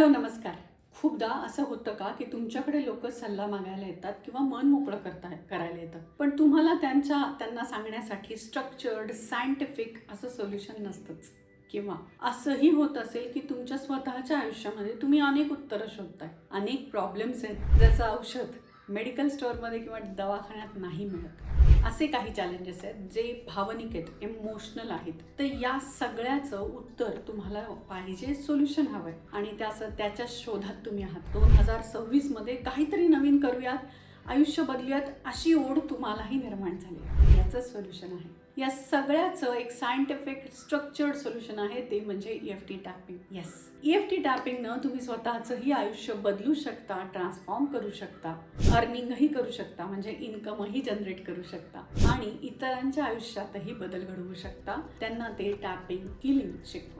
Hello नमस्कार. खूपदा असं होतं का की तुमच्याकडे लोक सल्ला मागायला येतात किंवा मन मोकळं करता करायला येतात पण तुम्हाला त्यांच्या त्यांना सांगण्यासाठी स्ट्रक्चर्ड सायंटिफिक असं सोल्युशन नसतंच. किंवा असंही होत असेल की तुमच्या स्वतःच्या आयुष्यामध्ये तुम्ही अनेक उत्तरं शोधताय. अनेक प्रॉब्लेम्स आहेत. ज्याचं औषध. मेडिकल स्टोअरमध्ये किंवा दवाखान्यात नाही मिळत. असे काही चॅलेंजेस आहेत जे भावनिक आहेत इमोशनल आहेत. तर या सगळ्याचं उत्तर तुम्हाला पाहिजे सोल्युशन हवं आहे आणि त्याचं त्याच्या शोधात तुम्ही आहात. दोन हजार सव्वीसमध्ये काहीतरी नवीन करूयात आयुष्य बदलूयात अशी ओढ तुम्हालाही निर्माण झाली याचं सोल्युशन आहे. या सगळ्याचं एक सायंटिफिक स्ट्रक्चर्ड सोल्युशन आहे ते म्हणजे E F T tapping yes E F T टॅपिंगनं तुम्ही स्वतःचंही आयुष्य बदलू शकता ट्रान्सफॉर्म करू शकता अर्निंगही करू शकता म्हणजे इन्कमही जनरेट करू शकता आणि इतरांच्या आयुष्यातही बदल घडवू शकता. त्यांना ते टॅपिंग किलिंग शिकवा.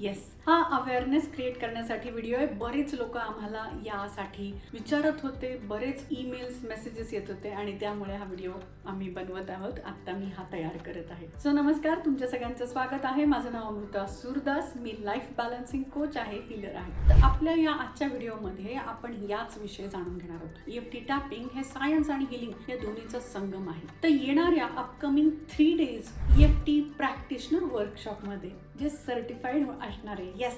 येस हा अवेअरनेस क्रिएट करण्यासाठी व्हिडिओ आहे. बरेच लोक आम्हाला यासाठी विचारत होते. बरेच ईमेल्स मेसेजेस येत होते आणि त्यामुळे हा व्हिडिओ आम्ही बनवत आहोत. आता मी हा तयार करत आहे. सो नमस्कार. तुमच्या सगळ्यांचं स्वागत आहे. माझं नाव अमृता सुरदास. मी लाईफ बॅलन्सिंग कोच आहे हिलर आहे. तर आपल्या या आजच्या व्हिडिओमध्ये आपण याच विषय जाणून घेणार आहोत. एफ टी टॅपिंग हे सायन्स आणि हिलिंग या दोन्हीचा संगम आहे. तर येणाऱ्या upcoming three days F T practitioner वर्कशॉपमध्ये जे सर्टिफाईड असणार. आहे येस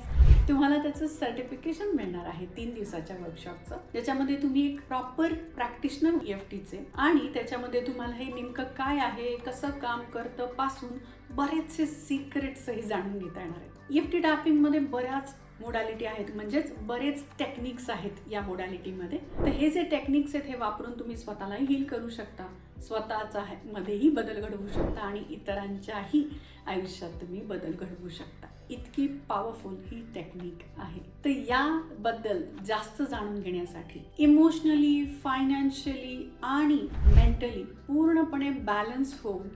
तुम्हाला त्याचं सर्टिफिकेशन मिळणार आहे तीन दिवसाच्या वर्कशॉपचं ज्याच्यामध्ये तुम्ही एक प्रॉपर प्रॅक्टिशनर एफ टीचे आणि त्याच्यामध्ये तुम्हाला हे नेमकं काय आहे कसं काम करतं पासून बरेचसे सिक्रेट्सही जाणून घेता येणार आहेत. एफ टी टॅपिंगमध्ये बऱ्याच मोडॅलिटी आहेत. म्हणजेच बरेच टेक्निक्स आहेत या मोडॅलिटीमध्ये तर हे जे टेक्निक्स आहेत हे वापरून तुम्ही स्वतःलाही हील करू शकता. स्वतःचा मध्येही बदल घडवू शकता आणि इतरांच्याही आयुष्यात तुम्ही बदल घडवू शकता. इतकी पॉवरफुल ही टेक्निक आहे. तर याबद्दल जास्त जाणून घेण्यासाठी इमोशनली फायनान्शियली आणि मेंटली पूर्णपणे बॅलन्स होऊन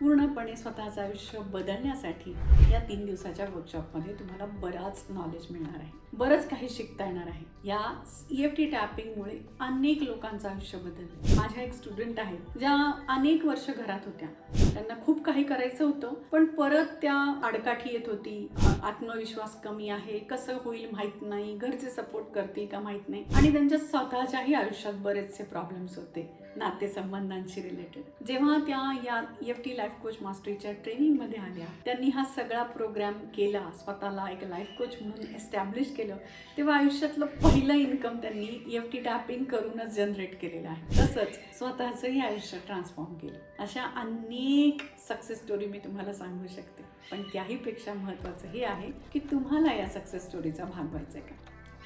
पूर्णपणे स्वतःचं आयुष्य बदलण्यासाठी या तीन दिवसाच्या वर्कशॉपमध्ये तुम्हाला बराच नॉलेज मिळणार आहे. बरंच काही शिकता येणार आहे. या ई एफ टी टॅपिंगमुळे अनेक लोकांचं आयुष्य बदललं. माझ्या एक स्टुडंट आहेत ज्या अनेक वर्ष घरात होत्या. त्यांना खूप काही करायचं होतं पण परत त्या आडकाठी येत होती. आत्मविश्वास कमी आहे कसं होईल माहीत नाही घरचे सपोर्ट करतील का माहीत नाही. आणि त्यांच्या स्वतःच्याही आयुष्यात बरेचसे प्रॉब्लेम्स होते नातेसंबंधांशी रिलेटेड जेव्हा त्या या एफ टी लाईफ कोच मास्टरीच्या ट्रेनिंगमध्ये आल्या त्यांनी हा सगळा प्रोग्राम केला स्वतःला एक लाईफ कोच म्हणून एस्टॅब्लिश केलं तेव्हा आयुष्यातलं पहिलं इन्कम त्यांनी एफ टी टॅपिंग करूनच जनरेट केलेलं आहे. तसंच स्वतःचंही आयुष्य ट्रान्सफॉर्म केलं. अशा अनेक सक्सेस स्टोरी मी तुम्हाला सांगू शकते. पण त्याहीपेक्षा महत्त्वाचं हे आहे की तुम्हाला या सक्सेस स्टोरीचा भाग व्हायचा आहे का?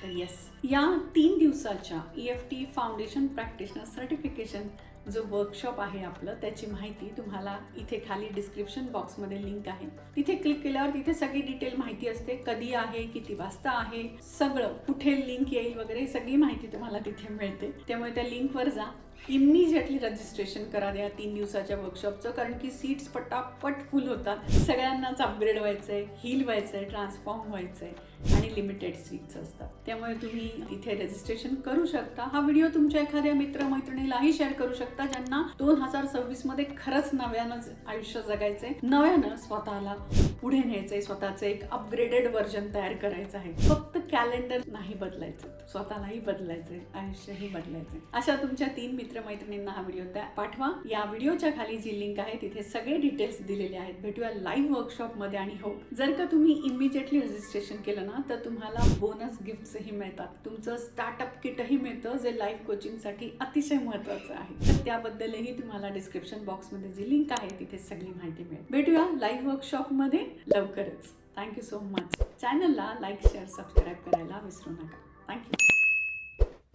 तर येस या तीन दिवसाच्या E F T foundation practitioner certification जो वर्कशॉप आहे आपलं त्याची माहिती तुम्हाला इथे खाली डिस्क्रिप्शन बॉक्समध्ये लिंक आहे. तिथे क्लिक केल्यावर तिथे सगळी डिटेल माहिती असते. कधी आहे किती वाजता आहे सगळं कुठे लिंक येईल वगैरे सगळी माहिती तुम्हाला तिथे मिळते. त्यामुळे त्या लिंकवर जा. इमिजिएटली रजिस्ट्रेशन करा या तीन दिवसाच्या वर्कशॉपचं कारण की सीट्स पटापट फुल होतात. सगळ्यांनाच अपग्रेड व्हायचंय हील व्हायचंय ट्रान्सफॉर्म व्हायचंय. आणि लिमिटेड सीट्स असतात. त्यामुळे तुम्ही इथे रजिस्ट्रेशन करू शकता. हा व्हिडिओ तुमच्या एखाद्या मित्रमैत्रिणीलाही शेअर करू शकता ज्यांना दोन हजार सव्वीसमध्ये खरंच नव्यानं आयुष्य जगायचंय. नव्यानं स्वतःला पुढे न्यायचंय स्वतःचं एक अपग्रेडेड व्हर्जन तयार करायचं आहे. फक्त कॅलेंडर नाही बदलायचं. स्वतःलाही बदलायचंय आयुष्यही बदलायचंय. अशा तुमच्या तीन मित्र मित्रमैत्रिणींना हा व्हिडिओ त्या पाठवा. या व्हिडिओच्या खाली जी लिंक आहे तिथे सगळे डिटेल्स दिलेले आहेत. भेटूया लाईव्ह वर्कशॉपमध्ये आणि हो जर का तुम्ही इमिजिएटली रजिस्ट्रेशन केलं ना तर तुम्हाला बोनस गिफ्ट्सही मिळतात. तुमचं स्टार्टअप किटही मिळतं जे लाईव्ह कोचिंगसाठी अतिशय महत्त्वाचं आहे. तर त्याबद्दलही तुम्हाला डिस्क्रिप्शन बॉक्समध्ये जी लिंक आहे तिथे सगळी माहिती मिळेल. भेटूया लाईव्ह वर्कशॉपमध्ये लवकरच. थँक्यू सो मच चॅनलला लाईक शेअर सबस्क्राईब करायला विसरू नका. थँक्यू